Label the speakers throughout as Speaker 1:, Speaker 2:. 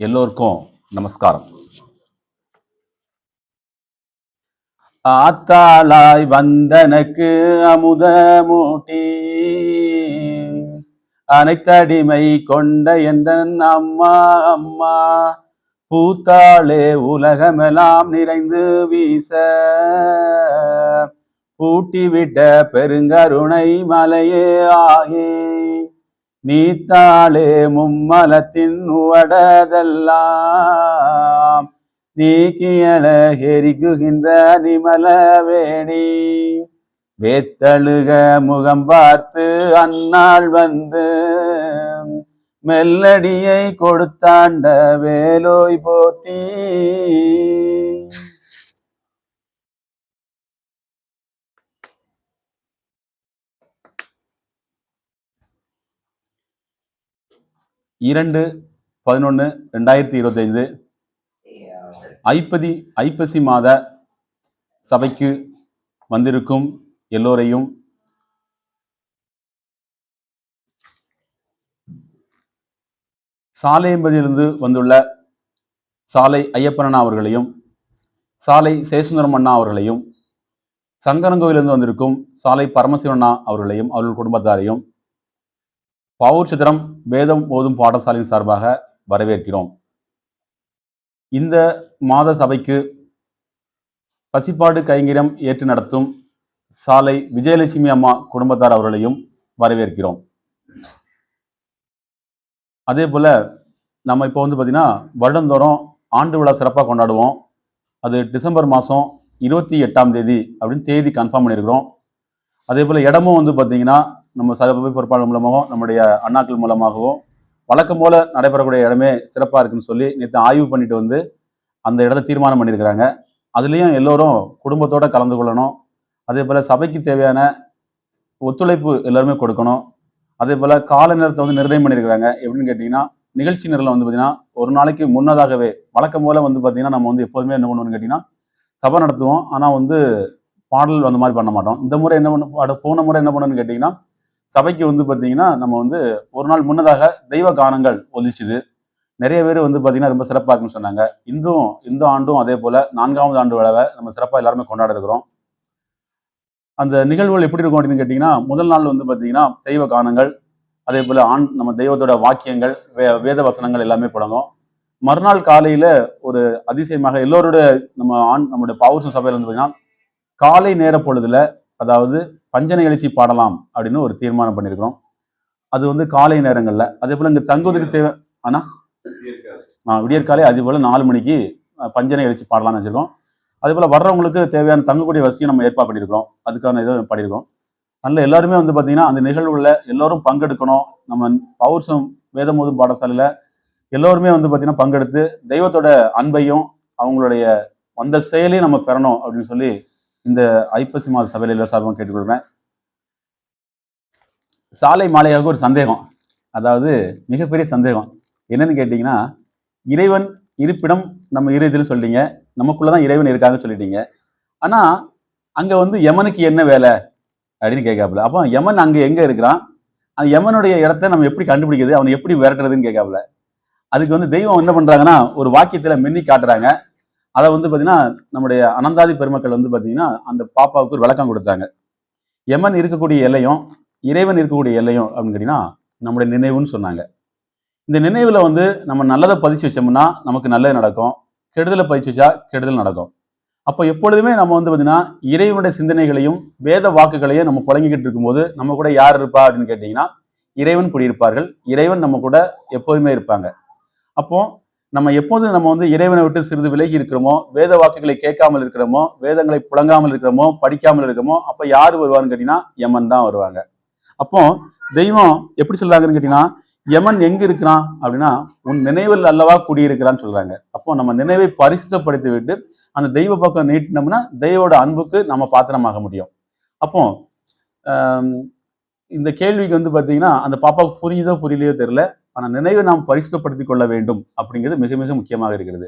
Speaker 1: எல்லோருக்கும் நமஸ்காரம். ஆத்தாளாய் வந்தனக்கு அமுத மூட்டி அனைத்தடிமை கொண்ட என்ற அம்மா அம்மா பூத்தாளே உலகமெல்லாம் நிறைந்து வீச பூட்டிவிட்ட பெருங்கருணை மலையே ஆகே நீத்தாளே மும்மலத்தின் உவடதெல்லாம் நீக்கியல எரிக்குகின்ற நிமல வேணி வேத்தழுக முகம் பார்த்து அந்நாள் வந்து மெல்லடியை கொடுத்தாண்ட வேலோய் போட்டி. இரண்டு பதினொன்று ரெண்டாயிரத்தி இருபத்தைந்து. ஐப்பதி ஐப்பசி மாத சபைக்கு வந்திருக்கும் எல்லோரையும் சாலை என்பதிலிருந்து வந்துள்ள சாலை ஐயப்பனண்ணா அவர்களையும் சாலை சேசுந்தரம் அண்ணா அவர்களையும் சங்கரங்கோவிலிருந்து வந்திருக்கும் சாலை பரமசிவண்ணா அவர்களையும் அவர்கள் குடும்பத்தாரையும் பாவூர் சித்திரம் வேதம் ஓதும் பாடசாலையின் சார்பாக வரவேற்கிறோம். இந்த மாத சபைக்கு பசிப்பாடு கைங்கிரம் ஏற்று நடத்தும் சாலை விஜயலட்சுமி அம்மா குடும்பத்தார் அவர்களையும் வரவேற்கிறோம். அதே போல் நம்ம இப்போ வந்து பார்த்திங்கன்னா வருடந்தோறும் ஆண்டு விழா சிறப்பாக கொண்டாடுவோம். அது டிசம்பர் மாதம் இருபத்தி எட்டாம் தேதி அப்படின்னு தேதி கன்ஃபார்ம் பண்ணியிருக்கிறோம். அதே போல் இடமும் வந்து பார்த்திங்கன்னா நம்ம சபை பொறுப்பாளர் மூலமாகவும் நம்முடைய அண்ணாக்கள் மூலமாகவும் வழக்கம் போல் நடைபெறக்கூடிய இடமே சிறப்பாக இருக்குன்னு சொல்லி நேற்று ஆய்வு பண்ணிட்டு வந்து அந்த இடத்த தீர்மானம் பண்ணியிருக்கிறாங்க. அதுலேயும் எல்லோரும் குடும்பத்தோடு கலந்து கொள்ளணும். அதே போல் சபைக்கு தேவையான ஒத்துழைப்பு எல்லாருமே கொடுக்கணும். அதே போல் கால நேரத்தை வந்து நிர்ணயம் பண்ணியிருக்கிறாங்க. எப்படின்னு கேட்டிங்கன்னா நிகழ்ச்சி நிரலில் வந்து பார்த்திங்கன்னா ஒரு நாளைக்கு முன்னதாகவே வழக்கம் போல் வந்து பார்த்திங்கன்னா நம்ம வந்து எப்போதுமே என்ன பண்ணுவோம்னு கேட்டிங்கன்னா சபை நடத்துவோம். ஆனால் வந்து பாடல் அந்த மாதிரி பண்ண மாட்டோம். இந்த முறை என்ன பண்ண போன முறை என்ன பண்ணணும்னு கேட்டிங்கன்னா சபைக்கு வந்து பார்த்தீங்கன்னா நம்ம வந்து ஒரு நாள் முன்னதாக தெய்வ கானங்கள் ஒலிச்சுது. நிறைய பேர் வந்து பார்த்தீங்கன்னா ரொம்ப சிறப்பாக இருக்குன்னு சொன்னாங்க. இன்றும் இந்த ஆண்டும் அதே போல் நான்காவது ஆண்டு விழாவை நம்ம சிறப்பாக எல்லாருமே கொண்டாட இருக்கிறோம். அந்த நிகழ்வுகள் எப்படி இருக்கும் அப்படின்னு கேட்டிங்கன்னா முதல் நாள் வந்து பார்த்தீங்கன்னா தெய்வ கானங்கள் அதே போல் ஆண் நம்ம தெய்வத்தோட வாக்கியங்கள் வே வேத வசனங்கள் எல்லாமே புடங்கும் மறுநாள் காலையில் ஒரு அதிசயமாக எல்லோருடைய நம்ம ஆண் நம்முடைய பாவசம் சபையில் வந்து பார்த்தீங்கன்னா காலை நேர பொழுதுல அதாவது பஞ்சனை எழுச்சி பாடலாம் அப்படின்னு ஒரு தீர்மானம் பண்ணியிருக்கிறோம் அது வந்து காலை நேரங்களில். அதே போல் இங்கே தங்குவதற்கு தேவை ஆனா ஆ விடியற்காலை அதே போல் நாலு மணிக்கு பஞ்சனை எழுச்சி பாடலாம்னு வச்சுருக்கோம். அதே போல் வர்றவங்களுக்கு தேவையான தங்கக்கூடிய வசதியும் நம்ம ஏற்பாடு பண்ணியிருக்கிறோம் அதுக்கான இதை பண்ணியிருக்கோம் நல்ல எல்லாருமே வந்து பார்த்தீங்கன்னா அந்த நிகழ்வுகளில் எல்லோரும் பங்கெடுக்கணும். நம்ம பௌர்சம் வேதமோதும் பாடசாலையில் எல்லோருமே வந்து பார்த்தீங்கன்னா பங்கெடுத்து தெய்வத்தோட அன்பையும் அவங்களுடைய அந்த செயலையும் நம்ம பெறணும் அப்படின்னு சொல்லி இந்த ஐப்பசி மாத சபையில் எல்லா சார்பாக கேட்டுக்கொள்கிறேன் சாலை மாலையாக ஒரு சந்தேகம். அதாவது மிகப்பெரிய சந்தேகம். என்னன்னு கேட்டிங்கன்னா இறைவன் இருப்பிடம் நம்ம இறுதியில் சொல்லிட்டீங்க. நமக்குள்ளே தான் இறைவன் இருக்காங்கன்னு சொல்லிட்டீங்க. ஆனால் அங்கே வந்து யமனுக்கு என்ன வேலை? அப்படின்னு கேட்காப்புல. அப்போ யமன் அங்கே எங்கே இருக்கிறான்? அந்த யமனுடைய இடத்த நம்ம எப்படி கண்டுபிடிக்கிறது? அவனை எப்படி விரட்டுறதுன்னு கேட்காப்புல. அதுக்கு வந்து தெய்வம் என்ன பண்ணுறாங்கன்னா ஒரு வாக்கியத்தில் மின்னி காட்டுறாங்க. அதை வந்து பார்த்தீங்கன்னா நம்முடைய அனந்தாதி பெருமக்கள் வந்து பார்த்தீங்கன்னா அந்த பாப்பாவுக்கு ஒரு விளக்கம் கொடுத்தாங்க. எமன் இருக்கக்கூடிய எல்லையும் இறைவன் இருக்கக்கூடிய எல்லையும் அப்படின்னு கேட்டிங்கன்னா நம்முடைய நினைவுன்னு சொன்னாங்க. இந்த நினைவில் வந்து நம்ம நல்லதை பதிச்சு வச்சோம்னா நமக்கு நல்லது நடக்கும். கெடுதலை பதிச்சு வச்சா கெடுதல் நடக்கும். அப்போ எப்பொழுதுமே நம்ம வந்து பார்த்தீங்கன்னா இறைவனுடைய சிந்தனைகளையும் வேத வாக்குகளையும் நம்ம புழங்கிக்கிட்டு இருக்கும்போது நம்ம கூட யார் இருப்பா அப்படின்னு கேட்டிங்கன்னா இறைவன் குடியிருப்பார்கள். இறைவன் நம்ம கூட எப்போதுமே இருப்பாங்க. அப்போது நம்ம எப்போது நம்ம வந்து இறைவனை விட்டு சிறிது விலகி இருக்கிறோமோ வேத வாக்குகளை கேட்காமல் இருக்கிறோமோ வேதங்களை புழங்காமல் இருக்கிறோமோ படிக்காமல் இருக்கிறோமோ அப்போ யார் வருவான்னு கேட்டிங்கன்னா யமன் தான் வருவாங்க. அப்போ தெய்வம் எப்படி சொல்றாங்கன்னு கேட்டிங்கன்னா யமன் எங்க இருக்கிறான் அப்படின்னா உன் நினைவில் அல்லவா குடியிருக்கிறான்னு சொல்றாங்க. அப்போ நம்ம நினைவை பரிசுத்தப்படுத்தி விட்டு அந்த தெய்வ பக்கம் நீட்டினோம்னா தெய்வோட அன்புக்கு நம்ம பாத்திரமாக முடியும். அப்போ இந்த கேள்விக்கு வந்து பார்த்தீங்கன்னா அந்த பாப்பாவுக்கு புரியுதோ புரியலையோ தெரியல. ஆனால் நினைவை நாம் பரிசுத்தப்படுத்தி கொள்ள வேண்டும் அப்படிங்கிறது மிக மிக முக்கியமாக இருக்கிறது.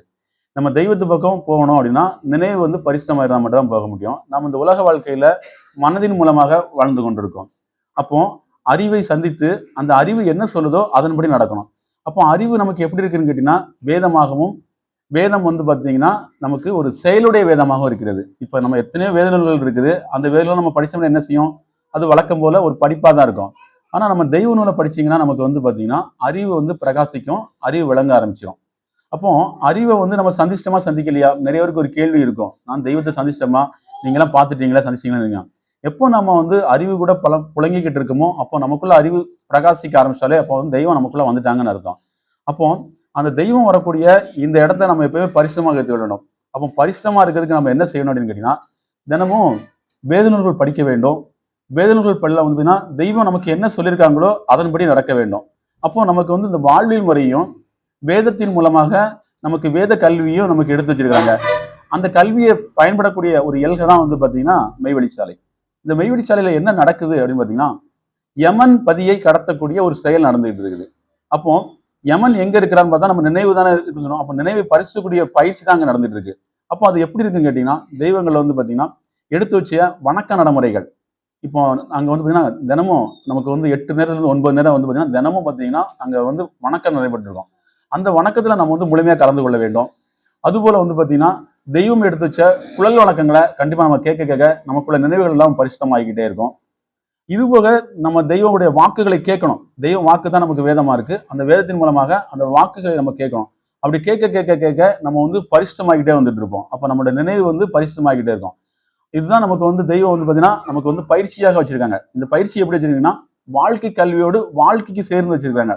Speaker 1: நம்ம தெய்வத்து பக்கம் போகணும் அப்படின்னா நினைவு வந்து பரிசுத்தமாக இருந்தால் மட்டும் தான் போக முடியும். நம்ம இந்த உலக வாழ்க்கையில் மனதின் மூலமாக வாழ்ந்து கொண்டிருக்கோம். அப்போ அறிவை சந்தித்து அந்த அறிவு என்ன சொல்லுதோ அதன்படி நடக்கணும். அப்போ அறிவு நமக்கு எப்படி இருக்குன்னு கேட்டிங்கன்னா வேதமாகவும் வேதம் வந்து பார்த்தீங்கன்னா நமக்கு ஒரு செயலுடைய வேதமாகவும் இருக்கிறது. இப்போ நம்ம எத்தனையோ வேத நூல்கள் இருக்குது. அந்த வேத நம்ம படித்தோம்னா என்ன செய்யும்? அது வழக்கம் போல் ஒரு படிப்பாக தான் இருக்கும். ஆனால் நம்ம தெய்வ நூலை படிச்சீங்கன்னா நமக்கு வந்து பார்த்தீங்கன்னா அறிவு வந்து பிரகாசிக்கும் அறிவு விளங்க ஆரம்பிச்சிடும் அப்போ அறிவை வந்து நம்ம சந்திஷ்டமா சந்திக்கலையா? நிறைய பேருக்கு ஒரு கேள்வி இருக்கும். நான் தெய்வத்தை சந்திஷ்டமா நீங்களாம் பார்த்துட்டீங்களா? சந்திச்சிங்களா எப்போ நம்ம வந்து அறிவு கூட பல புழங்கிக்கிட்டு இருக்கோமோ அப்போ நமக்குள்ள அறிவு பிரகாசிக்க ஆரம்பிச்சாலே அப்போ வந்து தெய்வம் நமக்குள்ள வந்துட்டாங்கன்னு அர்த்தம். அப்போ அந்த தெய்வம் வரக்கூடிய இந்த இடத்த நம்ம எப்பவுமே பரிசுமாக எடுத்து விடணும். அப்போ பரிசுமா இருக்கிறதுக்கு நம்ம என்ன செய்யணும் அப்படின்னு கேட்டிங்கன்னா தினமும் வேதநூல்கள் படிக்க வேண்டும். வேதநூல்கள் பள்ள வந்துன்னா தெய்வம் நமக்கு என்ன சொல்லியிருக்காங்களோ அதன்படி நடக்க வேண்டும். அப்போ நமக்கு வந்து இந்த வாழ்வியல் முறையும் வேதத்தின் மூலமாக நமக்கு வேத கல்வியும் நமக்கு எடுத்து வச்சிருக்காங்க. அந்த கல்வியை பயன்படக்கூடிய ஒரு எல்கை தான் வந்து பார்த்தீங்கன்னா மெய்வழிச்சாலை. இந்த மெய்வழிச்சாலையில் என்ன நடக்குது அப்படின்னு பார்த்தீங்கன்னா யமன் பதியை கடத்தக்கூடிய ஒரு செயல் நடந்துகிட்டு இருக்குது. அப்போ யமன் எங்க இருக்கிறான்னு பார்த்தா நம்ம நினைவு தானே இருக்கணும். அப்போ நினைவை பரிசுக்கூடிய பயிற்சி தான் அங்கே நடந்துட்டு இருக்கு. அப்போ அது எப்படி இருக்குன்னு கேட்டிங்கன்னா தெய்வங்கள் வந்து பார்த்தீங்கன்னா எடுத்து வச்ச வணக்க நடைமுறைகள். இப்போ அங்கே வந்து பார்த்தீங்கன்னா தினமும் நமக்கு வந்து எட்டு நேரத்துலேருந்து ஒன்பது நேரம் வந்து பார்த்தீங்கன்னா தினமும் பார்த்தீங்கன்னா அங்கே வந்து வணக்கம் நடைபெற்றிருக்கும். அந்த வணக்கத்தில் நம்ம வந்து முழுமையாக கலந்து கொள்ள வேண்டும். அதுபோல் வந்து பார்த்தீங்கன்னா தெய்வம் எடுத்து வச்ச குழல் வணக்கங்களை கண்டிப்பாக நம்ம கேட்க கேட்க நமக்குள்ள நினைவுகள் எல்லாம் பரிசுத்தமாகிக்கிட்டே இருக்கும். இதுபோக நம்ம தெய்வமுடைய வாக்குகளை கேட்கணும். தெய்வம் வாக்கு தான் நமக்கு வேதமாக இருக்குது அந்த வேதத்தின் மூலமாக அந்த வாக்குகளை நம்ம கேட்கணும். அப்படி கேட்க கேட்க கேட்க நம்ம வந்து பரிசுத்தமாகிட்டே வந்துட்டு இருப்போம். அப்போ நம்மளோட நினைவு வந்து பரிசுத்தமாகிட்டே இருக்கும். இதுதான் நமக்கு வந்து தெய்வம் வந்து பார்த்தீங்கன்னா நமக்கு வந்து பயிற்சியாக வச்சிருக்காங்க. இந்த பயிற்சி எப்படி வச்சிருக்கீங்கன்னா வாழ்க்கை கல்வியோடு வாழ்க்கைக்கு சேர்ந்து வச்சிருக்காங்க.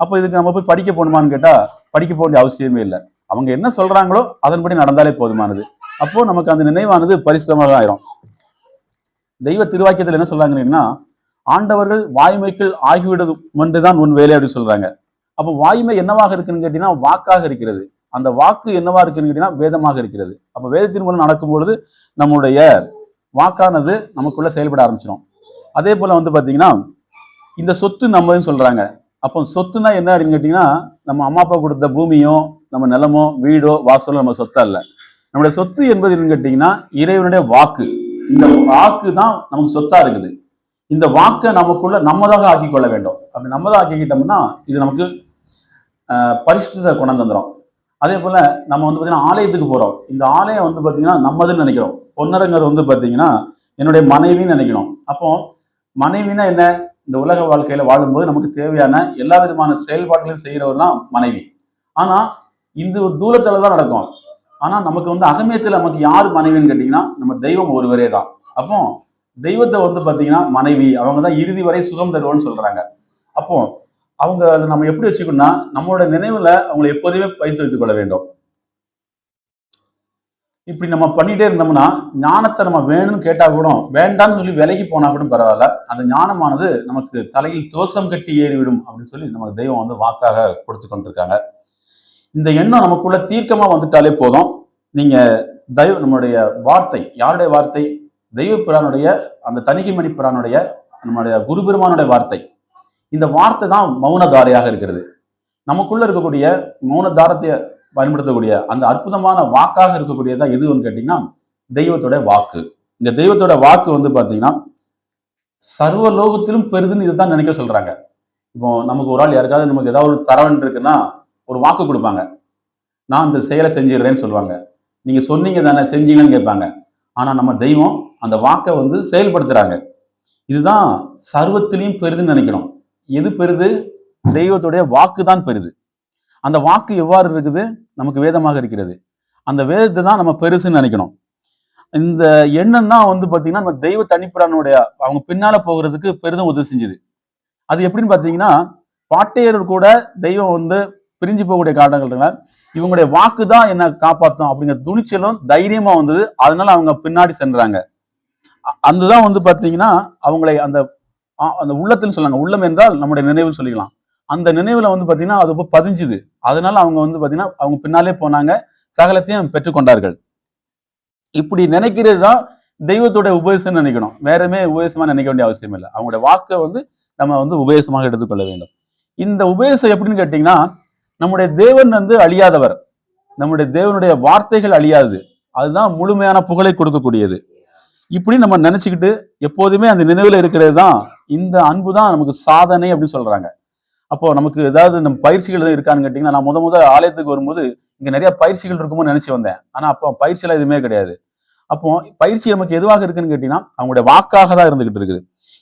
Speaker 1: அப்போ இதுக்கு நம்ம போய் படிக்க போகணுமான்னு கேட்டால் படிக்க போக வேண்டிய அவசியமே இல்லை. அவங்க என்ன சொல்றாங்களோ அதன்படி நடந்தாலே போதுமானது. அப்போ நமக்கு அந்த நினைவானது பரிசுத்தமாக ஆயிரும். தெய்வ திருவாக்கியத்தில் என்ன சொல்றாங்கன்னா ஆண்டவர்கள் வாய்மைக்குள் ஆகிவிடும் என்றுதான் உன் வேலை அப்படின்னு சொல்றாங்க. அப்போ வாய்மை என்னவாக இருக்குன்னு கேட்டீங்கன்னா வாக்காக இருக்கிறது. அந்த வாக்கு என்னவா இருக்குன்னு கேட்டீங்கன்னா வேதமாக இருக்கிறது. அப்போ வேதத்தின் மூலம் நடக்கும் பொழுது நம்முடைய வாக்கானது நமக்குள்ள செயல்பட ஆரம்பிச்சிடும் அதே போல் வந்து பார்த்தீங்கன்னா இந்த சொத்து நம்மன்னு சொல்கிறாங்க அப்போ சொத்துனா என்ன அப்படின்னு கேட்டிங்கன்னா நம்ம அம்மா அப்பா கொடுத்த பூமியோ நம்ம நிலமோ வீடோ வாசலோ நம்ம சொத்தா இல்லை. நம்மளுடைய சொத்து என்பது என்னன்னு கேட்டிங்கன்னா இறைவனுடைய வாக்கு. இந்த வாக்கு தான் நமக்கு சொத்தா இருக்குது. இந்த வாக்கை நமக்குள்ள நம்மதாக ஆக்கி கொள்ள வேண்டும். அப்படி நம்மதாக ஆக்கிக்கிட்டோம்னா இது நமக்கு பரிசுத்த குணம் கொண்டாந்து வந்துடும் அதே போல் நம்ம வந்து பார்த்தீங்கன்னா ஆலயத்துக்கு போகிறோம் இந்த ஆலயம் வந்து பார்த்தீங்கன்னா நம்மதுன்னு நினைக்கிறோம். பொன்னரங்கர் வந்து பார்த்தீங்கன்னா என்னுடைய மனைவின்னு நினைக்கணும் அப்போ மனைவினா என்ன? இந்த உலக வாழ்க்கையில் வாழும்போது நமக்கு தேவையான எல்லா விதமான செயல்பாடுகளையும் செய்கிறவர் தான் மனைவி. ஆனால் இந்த ஒரு தூரத்தில் தான் நடக்கும். ஆனால் நமக்கு வந்து அகமியத்தில் நமக்கு யார் மனைவின்னு கேட்டிங்கன்னா நம்ம தெய்வம் ஒருவரே தான். அப்போ தெய்வத்தை வந்து பார்த்தீங்கன்னா மனைவி அவங்க தான் இறுதி வரை சுகம் தருவோம்னு சொல்கிறாங்க அப்போ அவங்க அதை நம்ம எப்படி வச்சுக்கணும்னா நம்மளோட நினைவுல அவங்களை எப்போதுமே வைத்து வைத்துக் கொள்ள வேண்டும். இப்படி நம்ம பண்ணிட்டே இருந்தோம்னா ஞானத்தை நம்ம வேணும்னு கேட்டா கூட வேண்டாம்னு சொல்லி விலகி போனா கூட பரவாயில்ல. அந்த ஞானமானது நமக்கு தலையில் தோசம் கட்டி ஏறிவிடும் அப்படின்னு சொல்லி நமக்கு தெய்வம் வந்து வாக்காக கொடுத்து கொண்டிருக்காங்க. இந்த எண்ணம் நமக்குள்ள தீர்க்கமா வந்துட்டாலே போதும். நீங்க தெய்வ நம்மளுடைய வார்த்தை யாருடைய வார்த்தை? தெய்வ பிரானுடைய அந்த தணிகைமணி பிரானுடைய நம்முடைய குரு பெருமானுடைய வார்த்தை. இந்த வார்த்தை தான் மௌனதாரையாக இருக்கிறது. நமக்குள்ள இருக்கக்கூடிய மௌனதாரத்தை பயன்படுத்தக்கூடிய அந்த அற்புதமான வாக்காக இருக்கக்கூடியதான் எதுன்னு கேட்டீங்கன்னா தெய்வத்தோட வாக்கு. இந்த தெய்வத்தோட வாக்கு வந்து பார்த்தீங்கன்னா சர்வ லோகத்திலும் இதை இதுதான் நினைக்க சொல்றாங்க. இப்போ நமக்கு ஒரு ஆள் யாருக்காவது நமக்கு ஏதாவது ஒரு தரவன் இருக்குன்னா ஒரு வாக்கு கொடுப்பாங்க. நான் இந்த செயலை செஞ்சிடுறேன்னு சொல்லுவாங்க. நீங்க சொன்னீங்க தானே செஞ்சீங்கன்னு கேட்பாங்க. ஆனா நம்ம தெய்வம் அந்த வாக்கை வந்து செயல்படுத்துறாங்க. இதுதான் சர்வத்திலையும் பெரிதுன்னு நினைக்கணும் எது பெருது தெய்வத்துடைய வாக்கு தான் பெருது அந்த வாக்கு எவ்வாறு இருக்குது? நமக்கு வேதமாக இருக்கிறது. அந்த வேதத்தை தான் நம்ம பெருசுன்னு நினைக்கணும். இந்த எண்ணம் தான் வந்து பார்த்தீங்கன்னா நம்ம தெய்வ தனிப்பிரானுடைய அவங்க பின்னால் போகிறதுக்கு பெரிதும் உதவி செஞ்சுது. அது எப்படின்னு பார்த்தீங்கன்னா பாட்டையர் கூட தெய்வம் வந்து பிரிஞ்சு போகக்கூடிய காரணங்கள்ல இவங்களுடைய வாக்கு தான் என்ன காப்பாற்றும் அப்படிங்கிற துணிச்சலும் தைரியமாக வந்தது. அதனால அவங்க பின்னாடி சென்றாங்க. அ- அதுதான் வந்து பார்த்தீங்கன்னா அவங்களை அந்த அந்த உள்ளத்தில் சொல்லுவாங்க உள்ளம் என்றால் நம்முடைய நினைவுன்னு சொல்லிக்கலாம். அந்த நினைவுல வந்து பார்த்தீங்கன்னா அது போய் பதிஞ்சுது. அதனால அவங்க வந்து பார்த்தீங்கன்னா அவங்க பின்னாலே போனாங்க. சகலத்தையும் பெற்றுக்கொண்டார்கள். இப்படி நினைக்கிறது தான் தெய்வத்தோட உபதேசம் நினைக்கணும். வேறமே உபதேசமா நினைக்க வேண்டிய அவசியம் இல்லை. அவங்களுடைய வாக்கை வந்து நம்ம வந்து உபதேசமாக எடுத்துக்கொள்ள வேண்டும். இந்த உபதேசம் எப்படின்னு கேட்டிங்கன்னா நம்முடைய தேவன் வந்து அழியாதவர். நம்முடைய தேவனுடைய வார்த்தைகள் அழியாது. அதுதான் முழுமையான புகழை கொடுக்கக்கூடியது. இப்படி நம்ம நினைச்சுக்கிட்டு எப்போதுமே அந்த நினைவில் இருக்கிறது தான் இந்த அன்பு தான் நமக்கு சாதனை அப்படின்னு சொல்கிறாங்க அப்போ நமக்கு ஏதாவது நம்ம பயிற்சிகள் எதுவும் இருக்கான்னு கேட்டிங்கன்னா நான் முத முத ஆலயத்துக்கு வரும்போது இங்கே நிறைய பயிற்சிகள் இருக்குமோ நினச்சி வந்தேன். ஆனால் அப்போ பயிற்சியெல்லாம் எதுவுமே கிடையாது. அப்போ பயிற்சி நமக்கு எதுவாக இருக்குன்னு கேட்டிங்கன்னா அவங்களுடைய வாக்காக தான் இருந்துகிட்டு இருக்குது.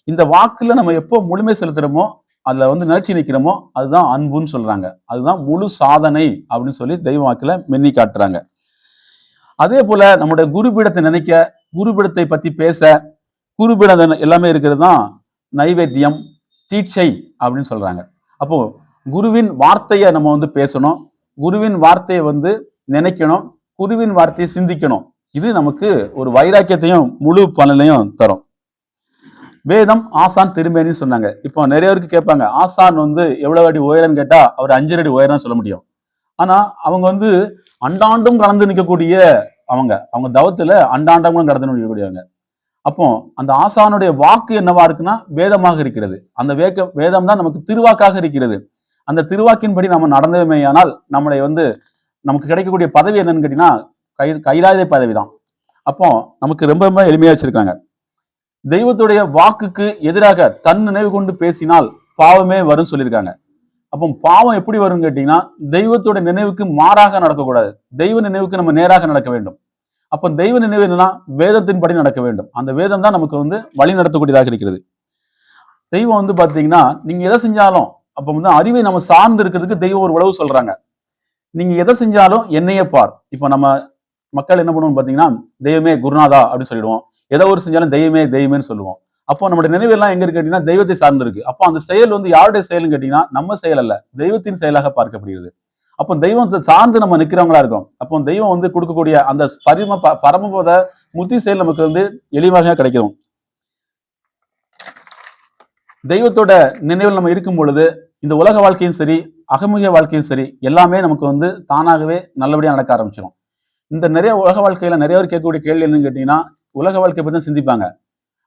Speaker 1: இந்த வாக்கில் நம்ம எப்போ முழுமை செலுத்துறோமோ அதில் வந்து நினச்சி நிற்கிறோமோ அதுதான் அன்புன்னு சொல்கிறாங்க அதுதான் முழு சாதனை அப்படின்னு சொல்லி தெய்வ வாக்கில் மென்னி காட்டுறாங்க. அதே போல் நம்முடைய குருபீடத்தை நினைக்க குருபிடத்தை பத்தி பேச குருபிடம் எல்லாமே இருக்கிறது தான் நைவேத்தியம் தீட்சை அப்படின்னு சொல்றாங்க. அப்போ குருவின் வார்த்தையை நம்ம வந்து பேசணும். குருவின் வார்த்தையை வந்து நினைக்கணும். குருவின் வார்த்தையை சிந்திக்கணும். இது நமக்கு ஒரு வைராக்கியத்தையும் முழு பலனையும் தரும். வேதம் ஆசான் திருமேனின்னு சொன்னாங்க. இப்போ நிறைய பேருக்கு கேட்பாங்க ஆசான் வந்து எவ்வளவு அடி உயரம்னு கேட்டா அவர் அஞ்சு அடி உயரம் சொல்ல முடியும். ஆனா அவங்க வந்து அண்டாண்டும் கலந்து நிற்கக்கூடிய அவங்க அவங்க தவத்தில் அண்டாண்டங்களும் கடந்து நிற்கக்கூடியவங்க. அப்போ அந்த ஆசானுடைய வாக்கு என்னவா இருக்குன்னா வேதமாக இருக்கிறது. அந்த வேக வேதம் தான் நமக்கு திருவாக்காக இருக்கிறது. அந்த திருவாக்கின்படி நம்ம நடந்தமையானால் நம்மளை வந்து நமக்கு கிடைக்கக்கூடிய பதவி என்னன்னு கேட்டீங்கன்னா கை கைலாய பதவி தான். அப்போ நமக்கு ரொம்ப ரொம்ப எளிமையா வச்சிருக்காங்க. தெய்வத்துடைய வாக்குக்கு எதிராக தன் நினைவு கொண்டு பேசினால் பாவமே வரும்னு சொல்லியிருக்காங்க. அப்போ பாவம் எப்படி வரும்னு கேட்டீங்கன்னா தெய்வத்தோட நினைவுக்கு மாறாக நடக்கக்கூடாது. தெய்வ நினைவுக்கு நம்ம நேராக நடக்க வேண்டும். அப்போ தெய்வ நினைவு என்னன்னா வேதத்தின்படி நடக்க வேண்டும். அந்த வேதம் தான் நமக்கு வந்து வழி நடத்தக்கூடியதாக இருக்கிறது. தெய்வம் வந்து பார்த்தீங்கன்னா நீங்கள் எதை செஞ்சாலும் அப்போ வந்து அறிவை நம்ம சார்ந்து இருக்கிறதுக்கு தெய்வம் ஒரு உழவு சொல்கிறாங்க நீங்கள் எதை செஞ்சாலும் என்னையே பார். இப்போ நம்ம மக்கள் என்ன பண்ணுவோம்னு பார்த்தீங்கன்னா தெய்வமே குருநாதா அப்படின்னு சொல்லிடுவோம். எதை ஒரு செஞ்சாலும் தெய்வமே தெய்வமேன்னு சொல்லுவோம். அப்போ நம்மளுடைய நினைவு எல்லாம் எங்க இருக்கு கேட்டீங்கன்னா தெய்வத்தை சார்ந்து இருக்கு அப்போ அந்த செயல் வந்து யாருடைய செயல்னு கேட்டீங்கன்னா நம்ம செயல் அல்ல. தெய்வத்தின் செயலாக பார்க்கப்படுகிறது. அப்போ தெய்வத்தை சார்ந்து நம்ம நிக்கிறவங்களா இருக்கோம். அப்போ தெய்வம் வந்து கொடுக்கக்கூடிய அந்த பரிம ப- பரமபத முத்தி செயல் நமக்கு வந்து எளிவாக கிடைக்கும். தெய்வத்தோட நினைவில் நம்ம இருக்கும் பொழுது இந்த உலக வாழ்க்கையும் சரி அகமுக வாழ்க்கையும் சரி எல்லாமே நமக்கு வந்து தானாகவே நல்லபடியாக நடக்க ஆரம்பிச்சிடும் இந்த நிறைய உலக வாழ்க்கையில நிறைய பேர் கேட்கக்கூடிய கேள்வி என்னன்னு கேட்டீங்கன்னா உலக வாழ்க்கையை பற்றி சிந்திப்பாங்க.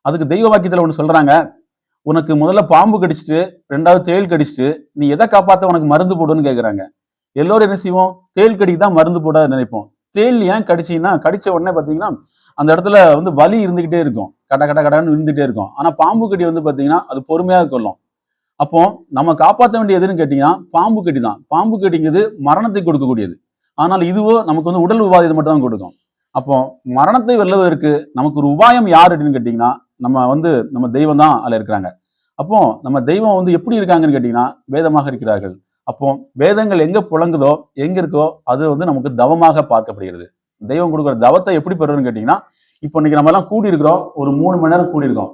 Speaker 1: அதுக்கு தெய்வ வாக்கியத்தில் ஒன்று சொல்கிறாங்க உனக்கு முதல்ல பாம்பு கடிச்சிட்டு ரெண்டாவது தேள் கடிச்சிட்டு நீ எதை காப்பாற்ற உனக்கு மருந்து போடுன்னு கேட்குறாங்க எல்லோரும் என்ன செய்வோம்? தேள் கடிக்கு தான் மருந்து போட நினைப்போம். தேள் ஏன் கடிச்சிங்கன்னா கடிச்ச உடனே பார்த்தீங்கன்னா அந்த இடத்துல வந்து வலி இருந்துக்கிட்டே இருக்கும். கட கட கடன்னு இருந்துகிட்டே இருக்கும். ஆனால் பாம்பு கடி வந்து பார்த்தீங்கன்னா அது பொறுமையாக கொள்ளும். அப்போ நம்ம காப்பாற்ற வேண்டிய எதுன்னு பாம்பு கடி தான். பாம்பு கடிங்கிறது மரணத்தை கொடுக்கக்கூடியது. ஆனால் இதுவோ நமக்கு வந்து உடல் உபாதை மட்டும் தான் கொடுக்கும். அப்போ மரணத்தை வெல்லுவதற்கு நமக்கு ஒரு உபாயம் யார் அப்படின்னு கேட்டிங்கன்னா நம்ம வந்து நம்ம தெய்வம் தான் அதில் இருக்கிறாங்க. அப்போ நம்ம தெய்வம் வந்து எப்படி இருக்காங்கன்னு கேட்டிங்கன்னா வேதமாக இருக்கிறார்கள். அப்போ வேதங்கள் எங்கே புழங்குதோ எங்கே இருக்கோ அது வந்து நமக்கு தவமாக பார்க்கப்படுகிறது. தெய்வம் கொடுக்குற தவத்தை எப்படி பெறுறதுன்னு கேட்டிங்கன்னா இப்போ இன்னைக்கு நம்ம எல்லாம் கூடி இருக்கிறோம் ஒரு மூணு மணி நேரம் கூடி இருக்கோம்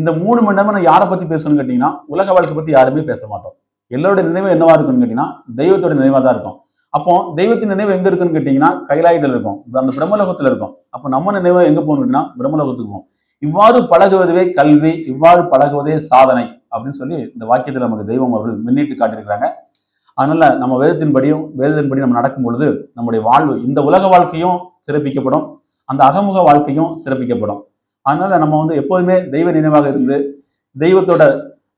Speaker 1: இந்த மூணு மணி நேரம் நான் யாரை பற்றி பேசணும்னு கேட்டிங்கன்னா உலக வாழ்க்கை பற்றி யாருமே பேச மாட்டோம். எல்லோருடைய நினைவு என்னவா இருக்குன்னு கேட்டிங்கன்னா தெய்வத்தோட நினைவாக தான் இருக்கும். அப்போ தெய்வத்தின் நினைவு எங்க இருக்குன்னு கேட்டிங்கன்னா கைலாயத்தில் இருக்கும். அந்த பிரம்மலோகத்தில் இருக்கும். அப்போ நம்ம நினைவு எங்கே போகணும் கேட்டிங்கன்னா பிரம்மலோகத்துக்கு போகும் இவ்வாறு பழகுவதுவே கல்வி இவ்வாறு பழகுவதே சாதனை அப்படின்னு சொல்லி இந்த வாக்கியத்தில் நமக்கு தெய்வம் அவர்கள் முன்னிட்டு காட்டியிருக்கிறாங்க. அதனால நம்ம வேதத்தின்படியும் வேதத்தின்படி நம்ம நடக்கும் பொழுது நம்முடைய வாழ்வு இந்த உலக வாழ்க்கையும் சிறப்பிக்கப்படும் அந்த அகமுக வாழ்க்கையும் சிறப்பிக்கப்படும். அதனால நம்ம வந்து எப்போதுமே தெய்வ நினைவாக இருந்து தெய்வத்தோட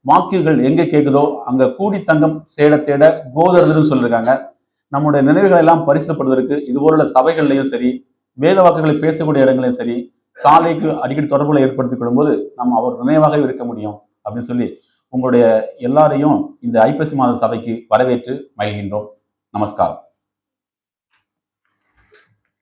Speaker 1: வாக்குகள் எங்க கேட்குதோ அங்க கூடி தங்கம் தேட தேட கோதரதுன்னு சொல்லியிருக்காங்க. நம்முடைய நினைவுகளை எல்லாம் பரிசுப்படுவதற்கு இதுபோல உள்ள சபைகள்லையும் சரி வேத வாக்குகளை பேசக்கூடிய இடங்களையும் சரி சாலைக்கு அடிக்கடி தொடர்புகளை ஏற்படுத்திக் கொள்ளும்போது நம்ம அவர் நினைவாக இருக்க முடியும் அப்படின்னு சொல்லி உங்களுடைய எல்லாரையும் இந்த ஐப்பசி மாத சபைக்கு வரவேற்று மகிழ்கின்றோம். நமஸ்காரம்.